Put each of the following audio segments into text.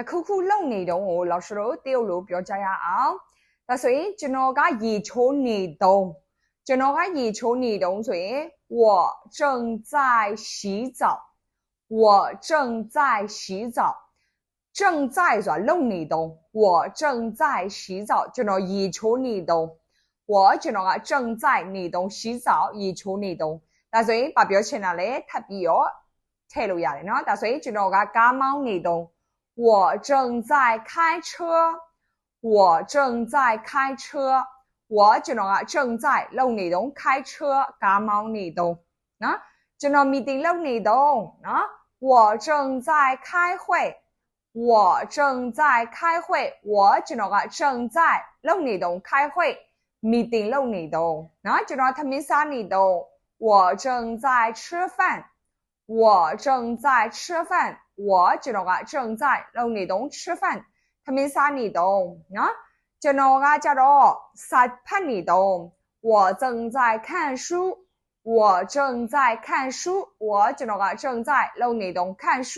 တစ်ခုခုလုံနေတုံးကို老师တို့တရုတ်လိုပြောကြရအောင်ဒါဆိုရင်ကျွန်တော်ကရေချိုးနေတုံးကျွန်တော်ကရေချိုးနေတုံးဆိုရင်我正在洗澡我正在洗澡正在ဆိုတာလုံနေတုံး我正在洗澡ကျွန်တော်ရေချိုးနေတုံး我ကျွန်တော်က正在နေတုံး洗澡ရေချိုးနေတုံးဒါဆိုရင်ဘာပြောချင်တာလဲထပ်ပြီးတော့ထည့်လို့ရတယ်เนาะဒါဆိုရင်ကျွန်တော်ကကားမောင်းနေတုံး 我正在开车，我正在开车，我只能啊正在弄你东开车，嘎毛你东啊，就能 meeting 弄你东啊。我正在开会，我正在开会，我只能啊正在弄你东开会，meeting 弄你东啊，就能他们三你东。我正在吃饭。我正在吃饭。我ကျွန်တော်က正在လုပ်နေတုန်း吃饭။သမင်းစားနေတုန်းနော်။ကျွန်တော်ကကြတော့စာဖတ်နေတုန်း我正在看书。我正在看书。我ကျွန်တော်က正在လုပ်နေတုန်း看书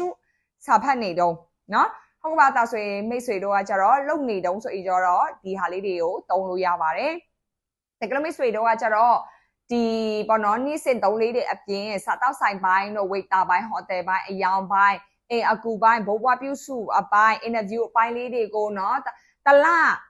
စာဖတ်နေတုန်းနော်။ဟုတ်ကဲ့ပါဒါဆိုရင်မိတ်ဆွေတို့ကကြတော့လုပ်နေတုန်းဆိုရင်ကြတော့ဒီဟာလေးတွေကိုတုံးလို့ရပါတယ်။ဒါကလည်းမိတ်ဆွေတို့ကကြတော့ ဒီပေါ့နော်နေ့စဉ်သုံးလေးတွေအပြင်စားတောက်ဆိုင်ပိုင်းတို့ဝေတာပိုင်းဟိုတယ်ပိုင်းအယောင်ပိုင်းအင်အကူပိုင်းဘိုးဘွားပြုစုအပိုင်းအင်တာဗျူးအပိုင်းလေးတွေကိုနော်တလ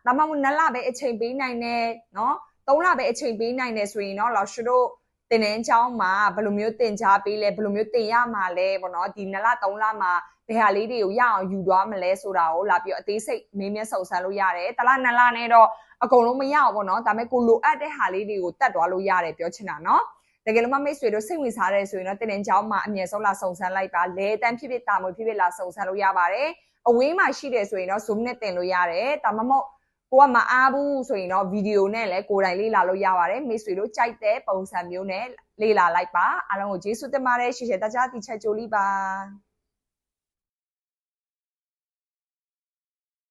ဒါမှမဟုတ်နှစ်လပဲအချိန်ပေးနိုင်တယ်နော်သုံးလပဲအချိန်ပေးနိုင်တယ်ဆိုရင်တော့လော်ရှ်တို့ တင်တဲ့ကျောင်းမှာဘယ်လိုမျိုးတင် जा ပေးလဲဘယ်လိုမျိုးတင်ရမှာလဲပေါ့နော်ဒီ2လ3လမှာဘယ်ဟာလေးတွေကိုရအောင်ယူသွားမလဲဆိုတာကိုလာပြီးအသေးစိတ်မင်းမျက်စုံစမ်းလို့ရတယ်တလ2လနဲ့တော့အကုန်လုံးမရအောင်ပေါ့နော်ဒါပေမဲ့ကိုလိုအပ်တဲ့ဟာလေးတွေကိုတတ်သွားလို့ရတယ်ပြောချင်တာနော်တကယ်လို့မမိတ်ဆွေတို့စိတ်ဝင်စားတယ်ဆိုရင်တော့တင်တင်ကြောင်းမှာအမြဲဆုံးလာစုံစမ်းလိုက်ပါလဲတန်းဖြစ်ဖြစ်တာမွေဖြစ်ဖြစ်လာစုံစမ်းလို့ရပါတယ်အဝေးမှာရှိတယ်ဆိုရင်တော့ zoom နဲ့တင်လို့ရတယ်ဒါမှမဟုတ် ကိုကမအားဘူးဆိုရင်တော့ဗီဒီယိုနဲ့လည်းကိုယ်တိုင်လေ့လာလို့ရပါတယ်မိတ်ဆွေတို့ကြိုက်တဲ့ပုံစံမျိုးနဲ့လေ့လာလိုက်ပါအားလုံးကိုကျေးဇူးတင်ပါတယ်ရှေ့ရှေ့တကြားတိချက်ကြိုးလိပါ